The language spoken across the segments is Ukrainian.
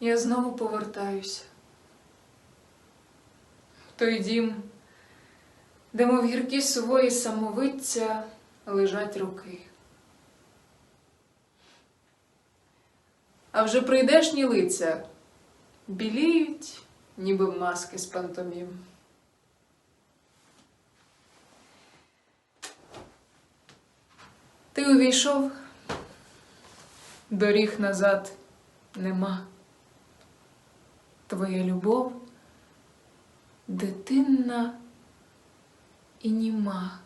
я знову повертаюся. В той дім, де мов гіркі сувої самовиття лежать руки. А вже прийдешні лиця біліють, ніби маски з пантомім. Ти увійшов, доріг назад нема. Твоя любов дитинна і німа.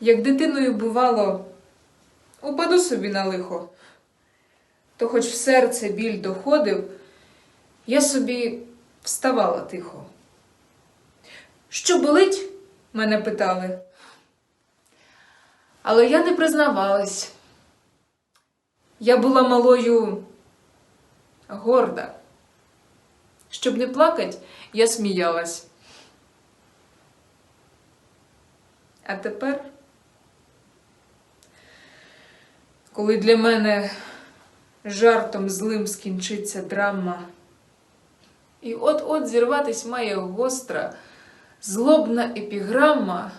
Як дитиною бувало, упаду собі на лихо, то хоч в серце біль доходив, я собі вставала тихо. Що болить? мене питали. Але я не признавалась. Я була малою горда. Щоб не плакать, я сміялась. А тепер, коли для мене жартом злим скінчиться драма, і от-от зірватись має гостра, злобна епіграма,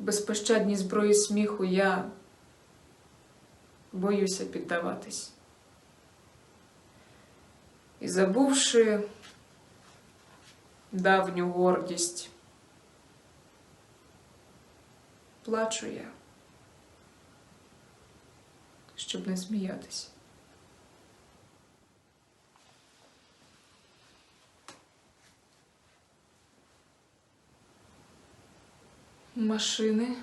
безпощадній зброї сміху я боюся піддаватись. І забувши давню гордість, плачу я, щоб не сміятись. Машини,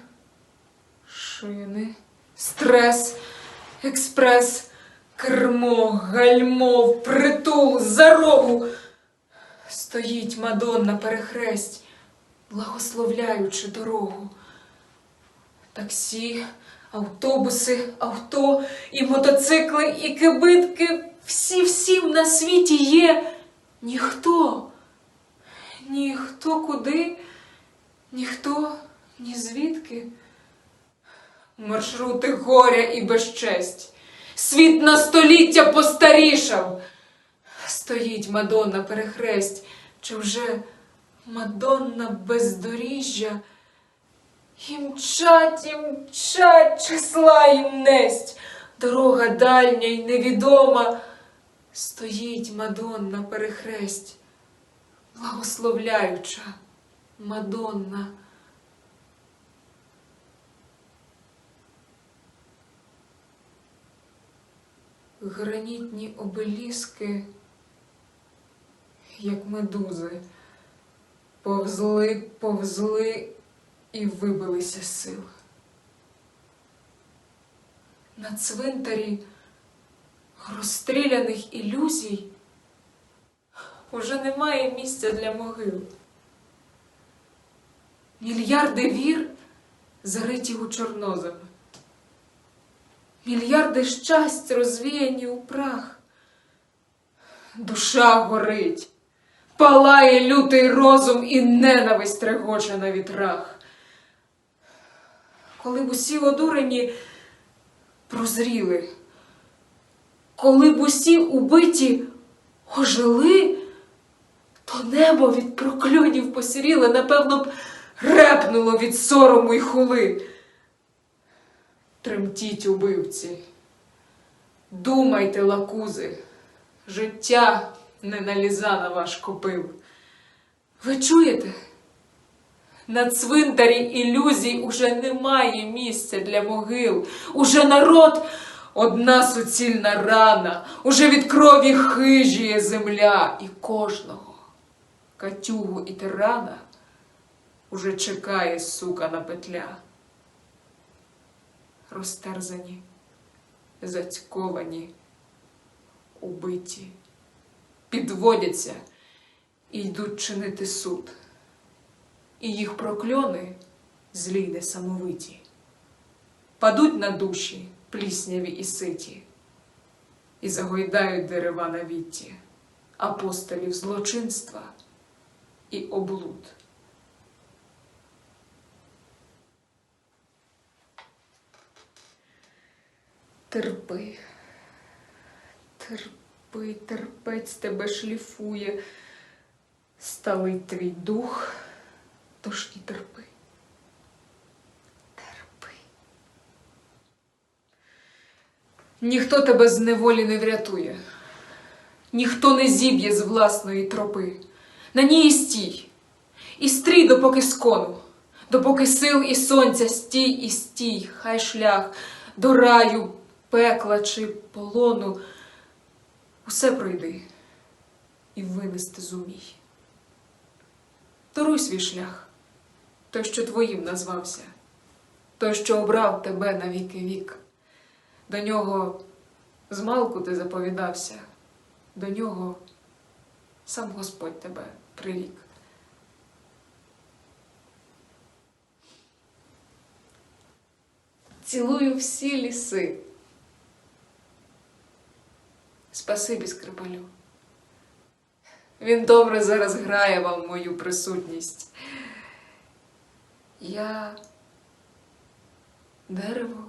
шини, стрес, експрес, кермо, гальмо, притул, за рогу. Стоїть Мадонна перехресть, благословляючи дорогу. Таксі, автобуси, авто, і мотоцикли, і кибитки. Всі всім на світі є. Ніхто, ніхто куди, ніхто ні звідки. Маршрути горя і безчесть. Світ на століття постарішав. Стоїть Мадонна перехресть, чи вже Мадонна бездоріжжя. І мчать, і мчать, числа їм несть. Дорога дальня й невідома. Стоїть Мадонна перехресть, благословляюча Мадонна. Гранітні обеліски, як медузи, повзли, повзли і вибилися з сил. На цвинтарі розстріляних ілюзій уже немає місця для могил. Мільярди вір зариті у чорнозем. Мільярди щастя розвіяні у прах. Душа горить, палає лютий розум і ненависть трегоче на вітрах. Коли б усі одурені прозріли, коли б усі убиті ожили, то небо від прокльонів посіріле, напевно б репнуло від сорому й хули. Тремтіть, убивці, думайте, лакузи, життя не наліза на ваш копив. Ви чуєте? На цвинтарі ілюзій уже немає місця для могил, уже народ одна суцільна рана, уже від крові хижіє земля, і кожного катюгу і тирана уже чекає сука на петля розтерзані, зацьковані, убиті, підводяться і йдуть чинити суд. І їх прокльони злі несамовиті, падуть на душі плісняві і ситі, і загойдають дерева на вітті, апостолів злочинства і облуд. Терпи. Терпи, терпець тебе шліфує. Сталий твій дух, тож і терпи. Терпи. Ніхто тебе з неволі не врятує, ніхто не зіб'є з власної тропи. На ній і стій, і стрій, допоки скону, допоки сил і сонця стій і стій, хай шлях до раю, пекла чи полону. Усе пройди і винести зумій. Торуй свій шлях, той, що твоїм назвався, той, що обрав тебе на віки вік. До нього змалку ти заповідався, до нього сам Господь тебе прирік. Цілую всі ліси. Спасибі скрипалю. Він добре зараз грає вам мою присутність. Я дерево.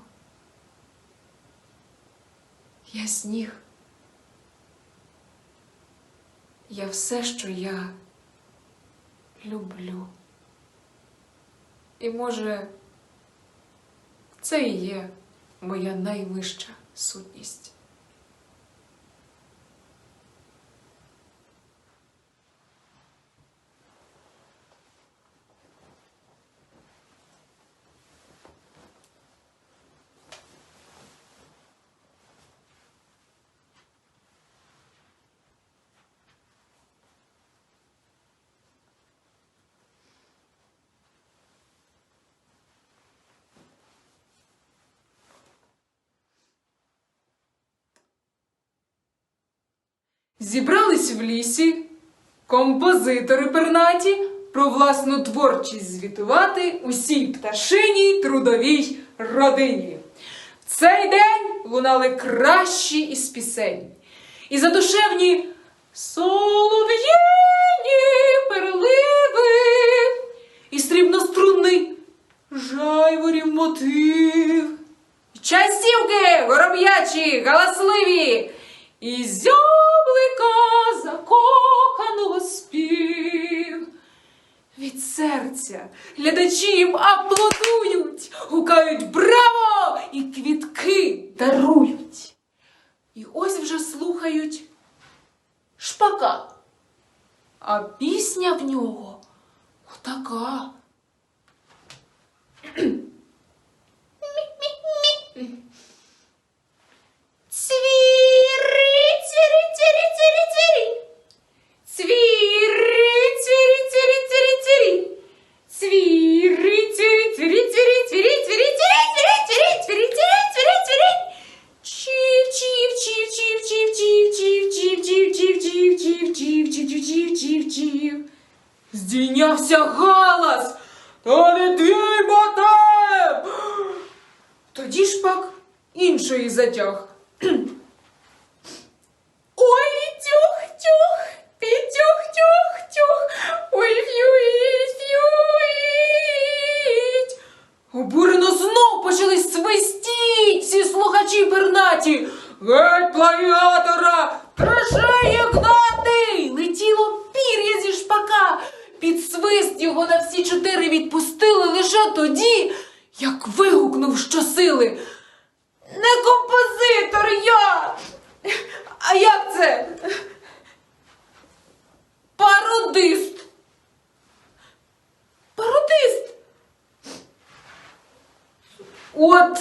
Я сніг. Я все, що я люблю. І може, це і є моя найвища сутність. Зібрались в лісі композитори пернаті про власну творчість звітувати усій пташиній трудовій родині. В цей день лунали кращі із пісень, і задушевні солов'їні переливи, і стрібнострунний жайворів мотив. Частівки гороб'ячі, галасливі, і зяблика закоханого спів. Від серця глядачі їм аплодують, гукають браво і квітки дарують. І ось вже слухають шпака, а пісня в нього отака. Цвіри, цвіри, цвіри, цвіри. Цвіри, цвіри, цвіри, цвіри, цвіри. Цвіри, цвіри, цвіри, цвіри, цвіри, цвіри, цвіри, цвіри, цвіри, цвіри, цвіри, цвіри, цвіри. Чів, чів, чів, чів, чів, чів, чів, чів, чів, чів. Здійнявся галас. Та не ти мотем! Тоді ж пак іншої затяг. Пернаті. Геть плагіатора, трешей ігнати! Летіло пір'я зі шпака. Під свист його на всі чотири відпустили лише тоді, як вигукнув щосили. Не композитор я! А як це? Пародист. Пародист. От